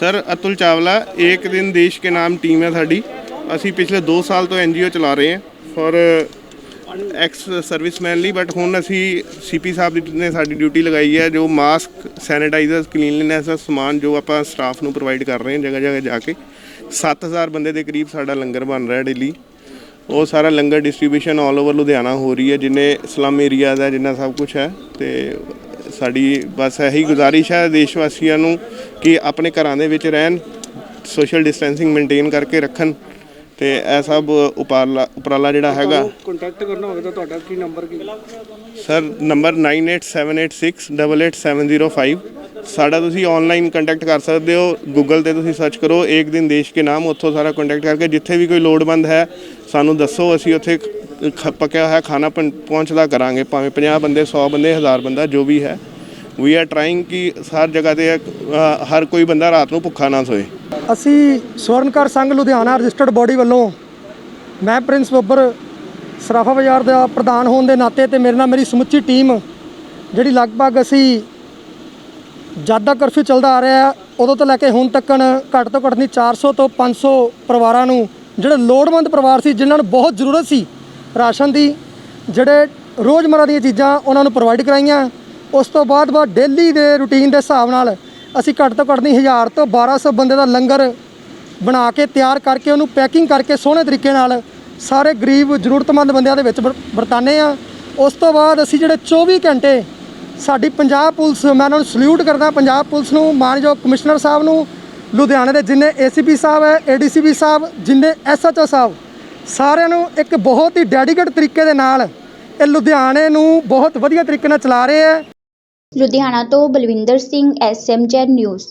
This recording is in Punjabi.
ਸਰ, ਅਤੁਲ ਚਾਵਲਾ, ਇੱਕ ਦਿਨ ਦੇਸ਼ ਕੇ ਨਾਮ ਟੀਮ ਹੈ ਸਾਡੀ। ਅਸੀਂ ਪਿਛਲੇ 2 ਸਾਲ ਤੋਂ ਐਨਜੀਓ ਚਲਾ ਰਹੇ ਹਾਂ ਫॉर ਐਕਸ ਸਰਵਿਸਮੈਨ ਲਈ ਬਟ ਹੁਣ ਅਸੀਂ ਸੀਪੀ ਸਾਹਿਬ ਦੀ ਨੇ ਸਾਡੀ ਡਿਊਟੀ ਲਗਾਈ ਹੈ, ਜੋ ਮਾਸਕ ਸੈਨੀਟਾਈਜ਼ਰ ਕਲੀਨਲੀਨੈਸ ਦਾ ਸਮਾਨ ਜੋ ਆਪਾਂ ਸਟਾਫ ਨੂੰ ਪ੍ਰੋਵਾਈਡ ਕਰ ਰਹੇ ਹਾਂ ਜਗ੍ਹਾ ਜਗ੍ਹਾ ਜਾ ਕੇ 7000 ਬੰਦੇ ਦੇ ਕਰੀਬ ਸਾਡਾ ਲੰਗਰ ਬਣ ਰਿਹਾ ਡੇਲੀ ਉਹ ਸਾਰਾ ਲੰਗਰ ਡਿਸਟ੍ਰੀਬਿਊਸ਼ਨ ਆਲ ਓਵਰ ਲੁਧਿਆਣਾ ਹੋ ਰਹੀ ਹੈ, ਜਿੰਨੇ ਸਲਮ ਏਰੀਆਜ਼ ਹੈ, ਜਿੰਨਾ ਸਭ ਕੁਝ ਹੈ, ਤੇ ਸਾਡੀ ਬਸ ਇਹੀ ਗੁਜ਼ਾਰਿਸ਼ ਹੈ ਦੇਸ਼ ਵਾਸੀਆਂ ਨੂੰ ਕਿ ਆਪਣੇ ਘਰਾਂ ਦੇ ਵਿੱਚ ਰਹਿਣ ਸੋਸ਼ਲ ਡਿਸਟੈਂਸਿੰਗ ਮੇਨਟੇਨ ਕਰਕੇ ਰੱਖਣ ਤੇ ਇਹ ਸਭ ਉਪਰਾਲਾ ਉਪਰਾਲਾ ਜਿਹੜਾ ਹੈਗਾ ਕੰਟੈਕਟ ਕਰਨਾ ਹੋਵੇ ਤਾਂ ਤੁਹਾਡਾ ਕੀ ਨੰਬਰ ਕੀ ਸਰ ਨੰਬਰ 9878688705 ਸਾਡਾ ਤੁਸੀਂ ਆਨਲਾਈਨ ਕੰਟੈਕਟ ਕਰ ਸਕਦੇ ਹੋ ਗੂਗਲ ਤੇ ਤੁਸੀਂ ਸਰਚ ਕਰੋ ਇੱਕ ਦਿਨ ਦੇਸ਼ ਕੇ ਨਾਮ ਉੱਥੋਂ ਸਾਰਾ ਕੰਟੈਕਟ ਕਰਕੇ ਜਿੱਥੇ ਵੀ ਕੋਈ ਲੋੜਵੰਦ ਹੈ ਸਾਨੂੰ ਦੱਸੋ ਅਸੀਂ ਉੱਥੇ ਪੱਕਿਆ ਹੋਇਆ ਖਾਣਾ ਪਹੁੰਚਦਾ ਕਰਾਂਗੇ, ਭਾਵੇਂ 50 ਬੰਦੇ 100 ਬੰਦੇ 1000 ਬੰਦਾ, ਜੋ ਵੀ ਹੈ। ਵੀ ਆਰ ਟਰਾਈਂਗ ਕਿ ਹਰ ਜਗ੍ਹਾ ਤੇ ਹਰ ਕੋਈ ਬੰਦਾ ਰਾਤ ਨੂੰ ਭੁੱਖਾ ਨਾ ਸੋਏ। ਅਸੀਂ ਸਵਰਨਕਾਰ ਸੰਘ ਲੁਧਿਆਣਾ ਰਜਿਸਟਰਡ ਬਾਡੀ ਵੱਲੋਂ ਮੈਂ ਪ੍ਰਿੰਸ ਬੱਬਰ ਸਰਾਫਾ ਬਾਜ਼ਾਰ ਦਾ ਪ੍ਰਧਾਨ ਹੋਣ ਦੇ ਨਾਤੇ ਤੇ ਮੇਰੇ ਨਾਲ ਮੇਰੀ ਸਮੁੱਚੀ ਟੀਮ, ਜਿਹੜੀ ਲਗਭਗ ਅਸੀਂ ਜਦ ਦਾ ਕਰਫਿਊ ਚੱਲਦਾ ਆ ਰਿਹਾ, ਉਦੋਂ ਤੋਂ ਲੈ ਕੇ ਹੁਣ ਤੱਕਨ ਘੱਟ ਤੋਂ ਘੱਟ ਨਹੀਂ 400 ਤੋਂ 500 ਪਰਿਵਾਰਾਂ ਨੂੰ, ਜਿਹੜੇ ਲੋੜਵੰਦ ਪਰਿਵਾਰ ਸੀ, ਜਿਨ੍ਹਾਂ ਨੂੰ ਬਹੁਤ ਜ਼ਰੂਰਤ ਸੀ ਰਾਸ਼ਨ ਦੀ ਜਿਹੜੇ ਰੋਜ਼ਮਰਰਾ ਦੀਆਂ ਚੀਜ਼ਾਂ ਉਹਨਾਂ ਨੂੰ ਪ੍ਰੋਵਾਈਡ ਕਰਾਈਆਂ, ਉਸ ਤੋਂ ਬਾਅਦ ਬਾਅਦ ਡੇਲੀ ਦੇ ਰੁਟੀਨ ਦੇ ਹਿਸਾਬ ਨਾਲ ਅਸੀਂ ਘੱਟ ਤੋਂ ਘੱਟ ਨਹੀਂ 1000 ਤੋਂ 1200 ਬੰਦੇ ਦਾ ਲੰਗਰ ਬਣਾ ਕੇ ਤਿਆਰ ਕਰਕੇ ਉਹਨੂੰ ਪੈਕਿੰਗ ਕਰਕੇ ਸੋਹਣੇ ਤਰੀਕੇ ਨਾਲ ਸਾਰੇ ਗਰੀਬ, ਜ਼ਰੂਰਤਮੰਦ ਬੰਦਿਆਂ ਦੇ ਵਿੱਚ ਵਰ- ਵਰਤਾਨੇ ਆ ਉਸ ਤੋਂ ਬਾਅਦ ਅਸੀਂ ਜਿਹੜੇ 24 ਘੰਟੇ ਸਾਡੀ ਪੰਜਾਬ ਪੁਲਿਸ, ਮੈਂ ਉਹਨਾਂ ਨੂੰ ਸਲੂਟ ਕਰਦਾ, ਪੰਜਾਬ ਪੁਲਿਸ ਨੂੰ, ਮਾਨਯੋਗ ਕਮਿਸ਼ਨਰ ਸਾਹਿਬ ਨੂੰ, ਲੁਧਿਆਣੇ ਦੇ ਜਿੰਨੇ ਏਸੀਪੀ ਸਾਹਿਬ ਹੈ ਏਡੀਸੀਪੀ ਸਾਹਿਬ, ਜਿੰਨੇ ਐਸਐਚਓ ਸਾਹਿਬ ਸਾਰਿਆਂ ਨੂੰ ਇੱਕ ਬਹੁਤ ਹੀ ਡੈਡੀਕੇਟ ਤਰੀਕੇ ਦੇ ਨਾਲ ਇਹ ਲੁਧਿਆਣੇ ਨੂੰ ਬਹੁਤ ਵਧੀਆ ਤਰੀਕੇ ਨਾਲ ਚਲਾ ਰਹੇ ਹੈ। ਲੁਧਿਆਣਾ ਤੋਂ ਬਲਵਿੰਦਰ ਸਿੰਘ ਐਸਐਮਜੈਡ ਨਿਊਜ਼